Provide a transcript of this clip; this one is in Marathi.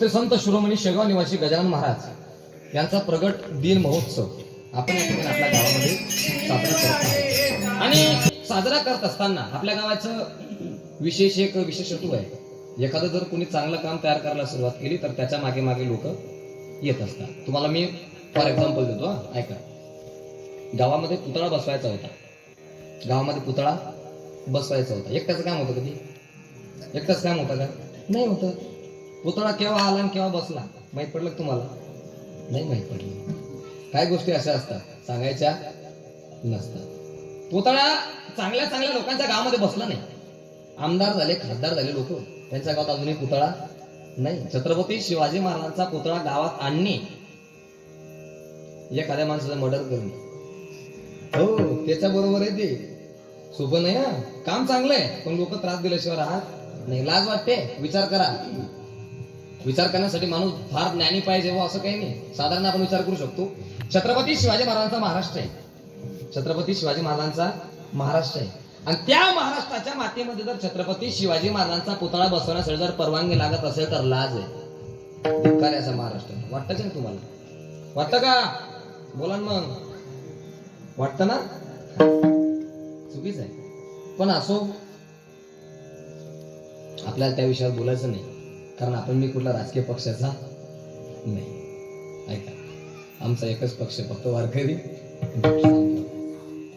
संत शिरोमणी शेगाव निवासी गजानन महाराज यांचा प्रगट दिन महोत्सव आपण या ठिकाणी आपल्या गावामध्ये साजरा करत आहोत. आणि साजरा करत असताना आपल्या गावाचं विशेष एक विशेषत्व आहे. एखादं जर कोणी चांगलं काम तयार करायला सुरुवात केली तर त्याच्यामागे मागे लोक येत असतात. तुम्हाला मी फॉर एक्झाम्पल देतो हा. ऐका. गावामध्ये पुतळा बसवायचा होता. गावामध्ये पुतळा बसवायचा होता. एकट्याचं काम होतं कधी एकटाच काम होतं का? नाही होतं. पुतळा केव्हा आला आणि केव्हा बसला? माहीत पडलं तुम्हाला? नाही माहीत पडलं. काय गोष्टी अशा असतात सांगायच्या नसतात. पुतळा चांगल्या चांगल्या लोकांच्या गावामध्ये बसला नाही. आमदार झाले खासदार झाले लोक. त्यांच्या गावात अजूनही पुतळा नाही. छत्रपती शिवाजी महाराजांचा पुतळा गावात आणणे. एखाद्या माणसाचं मर्डर करणे. हो त्याच्या बरोबर आहे ते. सोपं नाही हा. काम चांगलं आहे पण लोक त्रास दिल्याशिवाय राहत नाही. लाज वाटते विचार करा. विचार करण्यासाठी माणूस फार ज्ञानी पाहिजे व असं काही नाही. साधारण आपण विचार करू शकतो. छत्रपती शिवाजी महाराजांचा महाराष्ट्र आहे. छत्रपती शिवाजी महाराजांचा महाराष्ट्र आहे. आणि त्या महाराष्ट्राच्या मातीमध्ये जर छत्रपती शिवाजी महाराजांचा पुतळा बसवण्यासाठी जर परवानगी लागत असेल तर लाज आहे. धिक्कार असा महाराष्ट्र वाटतं का तुम्हाला? वाटतं का? बोला ना मग. वाटतं ना? चुकीच आहे. पण असो. आपल्याला त्या विषयावर बोलायचं नाही. कारण आपण मी कुठला राजकीय पक्षाचा नाही. ऐका. आमचा एकच पक्ष फक्त वारकरी